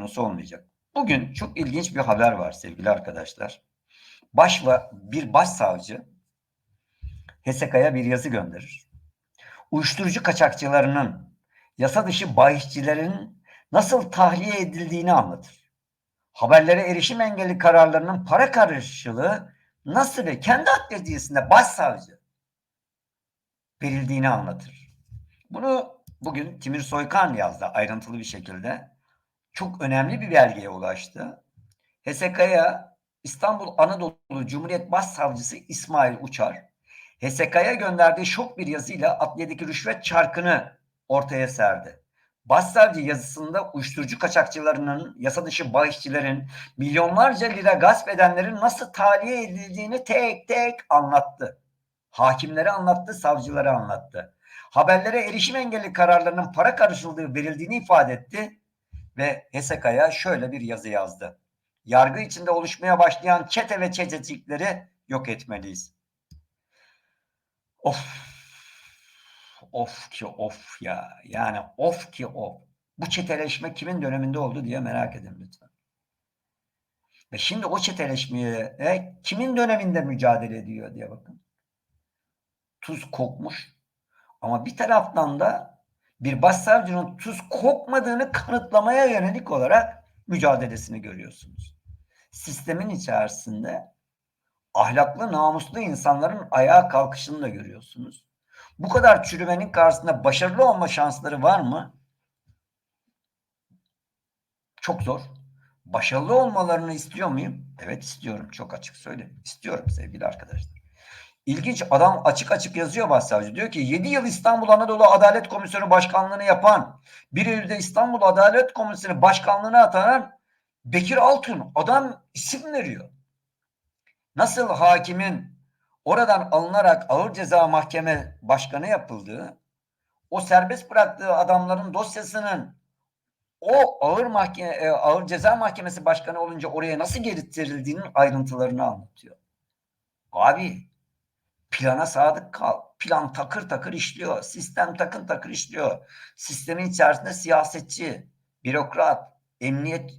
konusu olmayacak. Bugün çok ilginç bir haber var sevgili arkadaşlar. Baş bir başsavcı HESEKA'ya bir yazı gönderir. Uyuşturucu kaçakçılarının, yasa dışı bahisçilerin nasıl tahliye edildiğini anlatır. Haberlere erişim engelli kararlarının para karşılığı nasıl ve kendi adliyesinde başsavcı verildiğini anlatır. Bunu bugün Timur Soykan yazdı ayrıntılı bir şekilde. Çok önemli bir belgeye ulaştı. HSK'ya İstanbul Anadolu Cumhuriyet Başsavcısı İsmail Uçar, HSK'ya gönderdiği şok bir yazıyla adliyedeki rüşvet çarkını ortaya serdi. Başsavcı yazısında uyuşturucu kaçakçılarının, yasa dışı bahisçilerin, milyonlarca lira gasp edenlerin nasıl tahliye edildiğini tek tek anlattı. Hakimleri anlattı, savcıları anlattı. Haberlere erişim engelli kararlarının para karışıldığı verildiğini ifade etti ve HSK'ya şöyle bir yazı yazdı. Yargı içinde oluşmaya başlayan çete ve çetecikleri yok etmeliyiz. Of. Of ki of ya. Yani of ki of. Bu çeteleşme kimin döneminde oldu diye merak edin lütfen. Ve şimdi o çeteleşmeye e, kimin döneminde mücadele ediyor diye bakın. Tuz kokmuş. Ama bir taraftan da bir başsavcının tuz kokmadığını kanıtlamaya yönelik olarak mücadelesini görüyorsunuz. Sistemin içerisinde ahlaklı, namuslu insanların ayağa kalkışını da görüyorsunuz. Bu kadar çürümenin karşısında başarılı olma şansları var mı? Çok zor. Başarılı olmalarını istiyor muyum? Evet istiyorum. Çok açık söyleyeyim. İstiyorum sevgili arkadaşlar. İlginç adam açık açık yazıyor başsavcı. Diyor ki 7 yıl İstanbul Anadolu Adalet Komisyonu Başkanlığını yapan, 1 Eylül'de İstanbul Adalet Komisyonu Başkanlığına atanan Bekir Altun adam isim veriyor. Nasıl hakimin oradan alınarak ağır ceza mahkeme başkanı yapıldığı, o serbest bıraktığı adamların dosyasının o ağır mahkeme ağır ceza mahkemesi başkanı olunca oraya nasıl getirildiğinin ayrıntılarını anlatıyor. Abi plana sadık kal. Plan takır takır işliyor. Sistem takın takır işliyor. Sistemin içerisinde siyasetçi, bürokrat, emniyet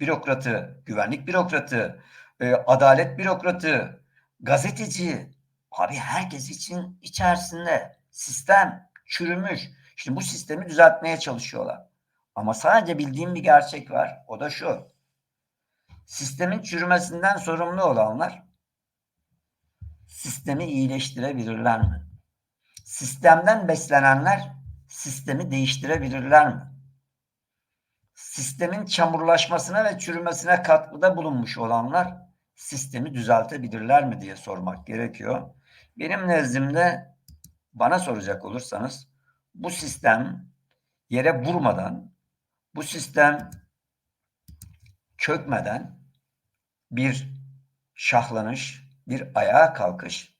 bürokratı, güvenlik bürokratı, e, adalet bürokratı, gazeteci, abi herkes için içerisinde sistem çürümüş. Şimdi bu sistemi düzeltmeye çalışıyorlar. Ama sadece bildiğim bir gerçek var. O da şu. Sistemin çürümesinden sorumlu olanlar sistemi iyileştirebilirler mi? Sistemden beslenenler sistemi değiştirebilirler mi? Sistemin çamurlaşmasına ve çürümesine katkıda bulunmuş olanlar sistemi düzeltebilirler mi diye sormak gerekiyor. Benim nezdimde bana soracak olursanız bu sistem yere vurmadan, bu sistem çökmeden bir şahlanış, bir ayağa kalkış,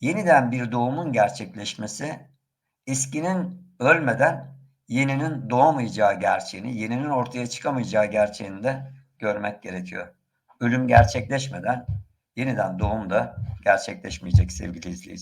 yeniden bir doğumun gerçekleşmesi, eskinin ölmeden yeninin doğamayacağı gerçeğini, yeninin ortaya çıkamayacağı gerçeğini de görmek gerekiyor. Ölüm gerçekleşmeden yeniden doğum da gerçekleşmeyecek sevgili izleyici.